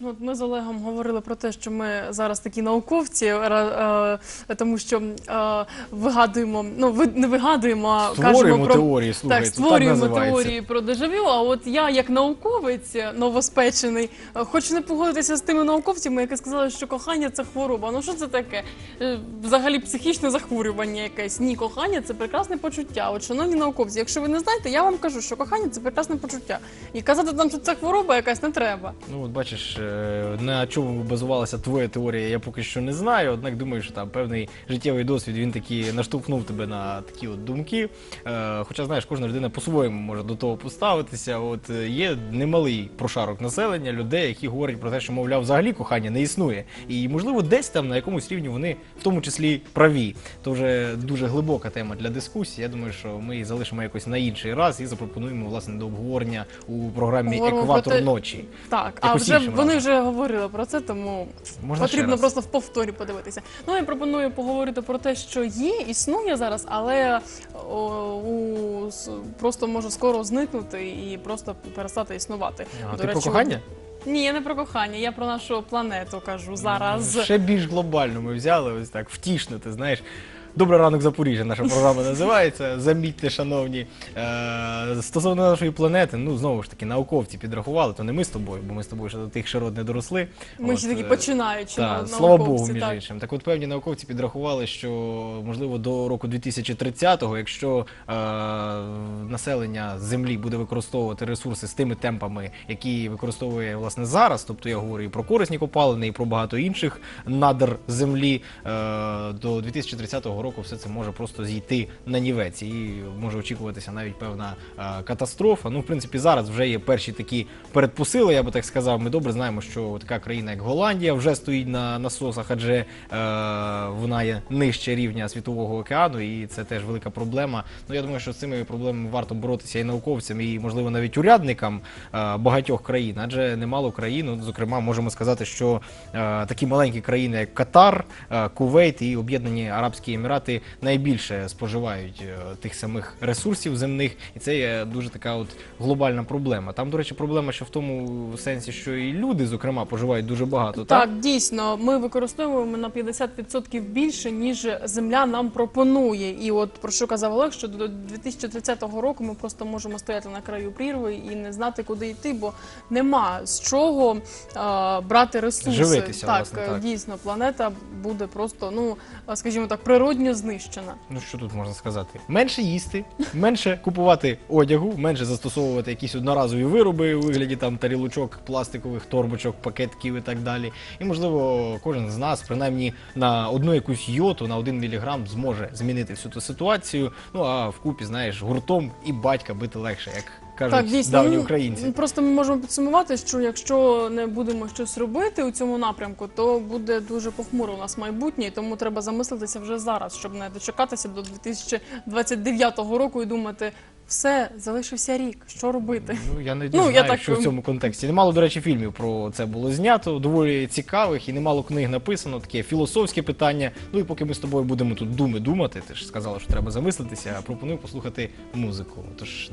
Ну, от ми з Олегом говорили про те, що ми зараз такі науковці, е, тому що е, вигадуємо, ну ви не вигадуємо, а Створюємо кажемо про теорії, слухайте, так, це так створюємо називається. теорії про дежавю. А от я, як науковець новоспечений, е, хочу не погодитися з тими науковцями, які сказали, що кохання це хвороба. Ну що це таке? Е, Взагалі психічне захворювання якесь. Ні, кохання це прекрасне почуття. От, шановні науковці, якщо ви не знаєте, я вам кажу, що кохання це прекрасне почуття. І казати там, що це хвороба якась не треба. Ну, от бачиш, е, на чому базувалася твоя теорія, я поки що не знаю. Однак думаю, що там певний життєвий досвід він таки наштовхнув тебе на такі от думки. Хоча, знаєш, кожна людина по-своєму може до того поставитися. От є немалий прошарок населення, людей, які говорять про те, що мовляв, взагалі кохання не існує. І можливо, десь там на якомусь рівні вони в тому числі праві. То вже дуже глибока тема для дискусії. Я думаю, що ми її залишимо якось на інший раз і запропонуємо власне до обговорення у програмі Говоримо Екватор ночі. Так, а вже вони разом. вже говорили про це, тому Можна потрібно просто в повторі подивитися. Ну я пропоную поговорити про те, що є, існує зараз, але у, просто може скоро зникнути і просто перестати існувати. А До ти про кохання? Ні, я не про кохання, я про нашу планету кажу зараз. Ще більш глобально ми взяли, ось так, втішно, ти знаєш. Добрий ранок Запоріжжя, наша програма називається. Замітьте, шановні. Е, стосовно нашої планети, ну знову ж таки, науковці підрахували, то не ми з тобою, бо ми з тобою ще до тих широт не доросли. Ми ще такі е, починаючи Так, нау- слава Богу, між так. іншим. Так от певні науковці підрахували, що можливо до року 2030-го, якщо е, населення Землі буде використовувати ресурси з тими темпами, які використовує власне зараз, тобто я говорю і про корисні копалини, і про багато інших надр землі, е, до 2030 року все це може просто зійти на нівець і може очікуватися навіть певна е, катастрофа. Ну, в принципі, зараз вже є перші такі передпосили, я би так сказав. Ми добре знаємо, що така країна, як Голландія, вже стоїть на насосах, адже е, вона є нижче рівня світового океану, і це теж велика проблема. Ну я думаю, що з цими проблемами варто боротися і науковцям, і можливо навіть урядникам е, багатьох країн, адже немало країн. ну, Зокрема, можемо сказати, що е, такі маленькі країни, як Катар, е, Кувейт і Об'єднані Арабські Емірати найбільше споживають е, тих самих ресурсів земних, і це є дуже така от глобальна проблема. Там, до речі, проблема ще в тому сенсі, що і люди, зокрема, поживають дуже багато. Так, дійсно, ми використовуємо на 50% більше, ніж земля нам пропонує. І от про що казав Олег, що до 2030 року ми просто можемо стояти на краю прірви і не знати, куди йти, бо нема з чого е, брати ресурси. Живитися, так, власне, так. дійсно, планета буде просто, ну скажімо так, природньо знищена. Ну що тут можна сказати? Менше їсти, менше купувати одягу, менше застосовувати якісь одноразові вироби у вигляді там тарілочок, пластикових торбочок, пакетків і так далі. І можливо, кожен з нас, принаймні на одну якусь йоту, на один міліграм, зможе змінити всю ту ситуацію. Ну а вкупі, знаєш, гуртом і батька бити легше, як кажуть Так, дійсно, давні ну, українці. Просто ми можемо підсумувати, що якщо не будемо щось робити у цьому напрямку, то буде дуже похмуро у нас майбутнє, і тому треба замислитися вже зараз, щоб не дочекатися до 2029 року і думати, все, залишився рік, що робити? Ну, я не Ну, знаю, я так що в цьому контексті. Немало, до речі, фільмів про це було знято, доволі цікавих і немало книг написано, таке філософське питання. Ну і поки ми з тобою будемо тут думи думати, ти ж сказала, що треба замислитися, пропоную послухати музику. Тож